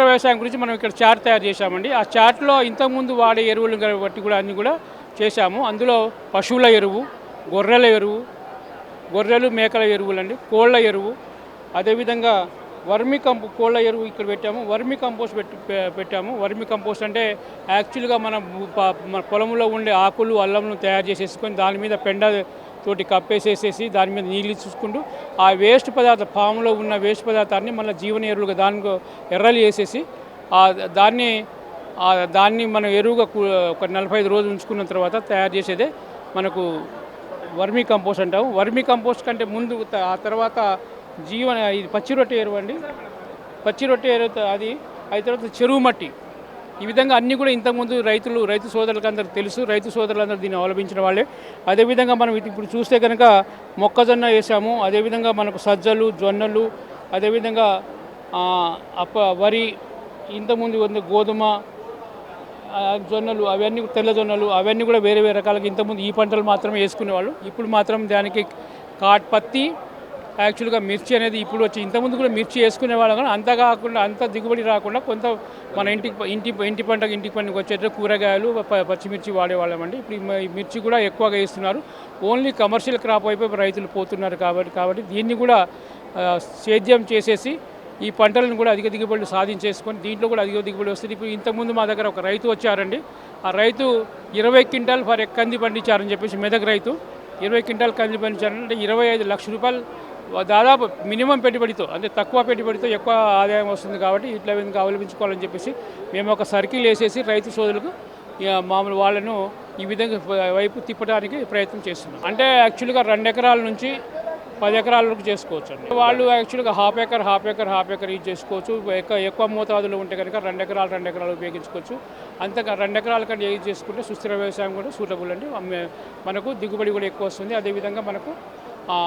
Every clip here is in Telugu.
సుస్థిర వ్యవసాయం గురించి మనం ఇక్కడ చార్ట్ తయారు చేశామండి. ఆ చార్ట్లో ఇంతకుముందు వాడే ఎరువులు బట్టి కూడా అన్నీ కూడా చేశాము. అందులో పశువుల ఎరువు గొర్రెల ఎరువు గొర్రెలు మేకల ఎరువులండి కోళ్ళ ఎరువు అదేవిధంగా వర్మి కంపో కోళ్ళ ఎరువు ఇక్కడ పెట్టాము. వర్మి కంపోస్ట్ పెట్టి పెట్టాము. వర్మి కంపోస్ట్ అంటే యాక్చువల్గా మన మన పొలంలో ఉండే ఆకులు అల్లంను తయారు చేసేసుకొని దాని మీద పెండ తోటి కప్పేసేసేసి దాని మీద నీళ్ళు చూసుకుంటూ ఆ వేస్ట్ పదార్థ ఫామ్లో ఉన్న వేస్ట్ పదార్థాన్ని మళ్ళీ జీవన ఎరువులుగా దానికి ఎర్రలు వేసేసి ఆ దాన్ని ఆ దాన్ని మనం ఎరువుగా ఒక నలభై ఐదు రోజులు ఉంచుకున్న తర్వాత తయారు చేసేదే మనకు వర్మీ కంపోస్ట్ అంటాం వర్మీ కంపోస్ట్ కంటే ముందు ఆ తర్వాత జీవన ఇది పచ్చి రొట్టె ఎరువు అండి. పచ్చి రొట్టె ఎరువు అది అయిన తర్వాత చెరువు మట్టి. ఈ విధంగా అన్నీ కూడా ఇంతకుముందు రైతులు రైతు సోదరులకు అందరికి తెలుసు. రైతు సోదరులందరూ దీన్ని అవలంబించిన వాళ్ళే. అదేవిధంగా మనం ఇప్పుడు చూస్తే కనుక మొక్కజొన్న వేసాము. అదేవిధంగా మనకు సజ్జలు జొన్నలు అదేవిధంగా అప్ప వరి ఇంతకుముందు ఉంది గోధుమ జొన్నలు అవన్నీ తెల్ల జొన్నలు అవన్నీ కూడా వేరే వేరే రకాలుగా ఇంతకుముందు ఈ పంటలు మాత్రమే వేసుకునేవాళ్ళు. ఇప్పుడు మాత్రం దానికి కాట్ పత్తి యాక్చువల్గా మిర్చి అనేది ఇప్పుడు వచ్చి ఇంతకుముందు కూడా మిర్చి వేసుకునే వాళ్ళం కానీ అంత కాకుండా అంత దిగుబడి రాకుండా కొంత మన ఇంటికి ఇంటి ఇంటి పంటకు ఇంటి పంటకు వచ్చేటట్టు కూరగాయలు పచ్చిమిర్చి వాడేవాళ్ళమండి ఇప్పుడు మిర్చి కూడా ఎక్కువగా వేస్తున్నారు. ఓన్లీ కమర్షియల్ క్రాప్ అయిపోయి రైతులు పోతున్నారు కాబట్టి కాబట్టి దీన్ని కూడా సేద్యం చేసేసి ఈ పంటలను కూడా అధిక దిగుబడులు సాధించేసుకొని దీంట్లో కూడా అధిక దిగుబడి వస్తుంది. ఇప్పుడు ఇంతకుముందు మా దగ్గర ఒక రైతు వచ్చారండి. ఆ రైతు ఇరవై క్వింటాల్ ఫర్ కంది పండించారని చెప్పేసి మెదక్ రైతు ఇరవై క్వింటాల్ కంది పండించారంటే ఇరవై ఐదు లక్షల రూపాయలు దాదాపు మినిమం పెట్టుబడితో అంటే తక్కువ పెట్టుబడితో ఎక్కువ ఆదాయం వస్తుంది కాబట్టి ఇట్లా విధంగా అవలంబించుకోవాలని చెప్పేసి మేము ఒక సర్కిల్ వేసేసి రైతు సోదరులకు మామూలు వాళ్ళను ఈ విధంగా వైపు తిప్పడానికి ప్రయత్నం చేస్తున్నాం. అంటే యాక్చువల్గా రెండు ఎకరాల నుంచి పది ఎకరాల వరకు చేసుకోవచ్చు అండి. వాళ్ళు యాక్చువల్గా half acre half acre half acre use చేసుకోవచ్చు. ఎక్కువ ఎక్కువ మోతాదులో ఉంటే కనుక రెండు ఎకరాలు రెండు ఎకరాలు ఉపయోగించుకోవచ్చు. అంతగా రెండు ఎకరాల కంటే యూజ్ చేసుకుంటే సుస్థిర వ్యవసాయం కూడా సూటబుల్ అండి. మనకు దిగుబడి కూడా ఎక్కువ వస్తుంది. అదేవిధంగా మనకు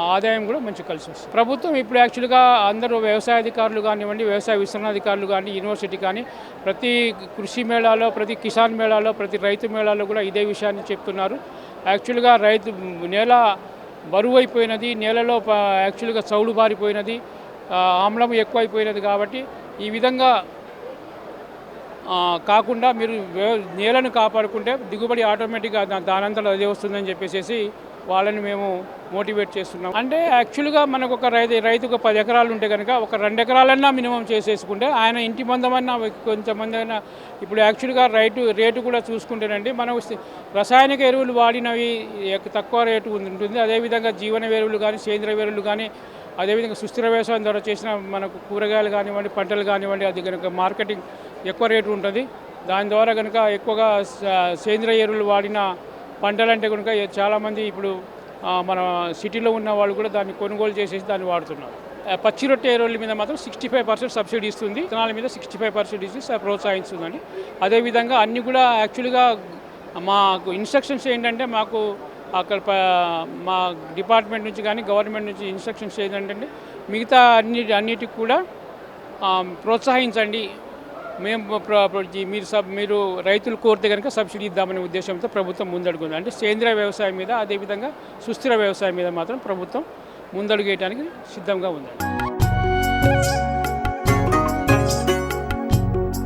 ఆదాయం కూడా మంచి కలిసి వస్తుంది. ప్రభుత్వం ఇప్పుడు యాక్చువల్గా అందరూ వ్యవసాయ అధికారులు కానివ్వండి వ్యవసాయ విస్తరణాధికారులు కానీ యూనివర్సిటీ కానీ ప్రతి కృషి మేళాలో ప్రతి కిసాన్ మేళాలో ప్రతి రైతు మేళాలో కూడా ఇదే విషయాన్ని చెప్తున్నారు. యాక్చువల్గా రైతు నేల బరువు అయిపోయినది నేలలో యాక్చువల్గా చౌడు బారిపోయినది ఆమ్లం ఎక్కువైపోయినది కాబట్టి ఈ విధంగా కాకుండా మీరు నేలను కాపాడుకుంటే దిగుబడి ఆటోమేటిక్గా దా- అదే వస్తుందని చెప్పేసి వాళ్ళని మేము మోటివేట్ చేస్తున్నాం. అంటే యాక్చువల్గా మనకు ఒక రైతు రైతుకు పది ఎకరాలు ఉంటే కనుక ఒక రెండు ఎకరాలన్నా మినిమం చేసేసుకుంటే ఆయన ఇంటి మందమన్నా కొంతమంది అయినా ఇప్పుడు యాక్చువల్గా రైతు రేటు కూడా చూసుకుంటేనండి మనం రసాయనిక ఎరువులు వాడినవి తక్కువ రేటు ఉంటుంది. అదేవిధంగా జీవన ఎరువులు కానీ సేంద్రియ ఎరువులు కానీ అదేవిధంగా సుస్థిర వ్యవసాయం ద్వారా చేసిన మనకు కూరగాయలు కానివ్వండి పంటలు కానివ్వండి అది కనుక మార్కెటింగ్ ఎక్కువ రేటు ఉంటుంది. దాని ద్వారా కనుక ఎక్కువగా సేంద్రియ ఎరువులు వాడిన పంటలంటే కనుక చాలామంది ఇప్పుడు మన సిటీలో ఉన్న వాళ్ళు కూడా దాన్ని కొనుగోలు చేసేసి దాన్ని వాడుతున్నారు. పచ్చి రొట్టె ఎరువుల మీద మాత్రం సిక్స్టీ ఫైవ్ పర్సెంట్ సబ్సిడీ ఇస్తుంది. విత్తనాల మీద సిక్స్టీ ఫైవ్ పర్సెంట్ ఇచ్చి స- ప్రోత్సహిస్తుందండి అదేవిధంగా అన్ని కూడా యాక్చువల్గా మాకు ఇన్స్ట్రక్షన్స్ ఏంటంటే మాకు అక్కడ మా డిపార్ట్మెంట్ నుంచి కానీ గవర్నమెంట్ నుంచి ఇన్స్ట్రక్షన్స్ ఏంటంటే మిగతా అన్ని అన్నిటికి కూడా ప్రోత్సహించండి. మేము మీరు సబ్ మీరు రైతులు కోరితే కనుక సబ్సిడీ ఇద్దామనే ఉద్దేశంతో ప్రభుత్వం ముందడుగుంది. అంటే సేంద్రీయ వ్యవసాయం మీద అదేవిధంగా సుస్థిర వ్యవసాయం మీద మాత్రం ప్రభుత్వం ముందడుగేయడానికి సిద్ధంగా ఉంది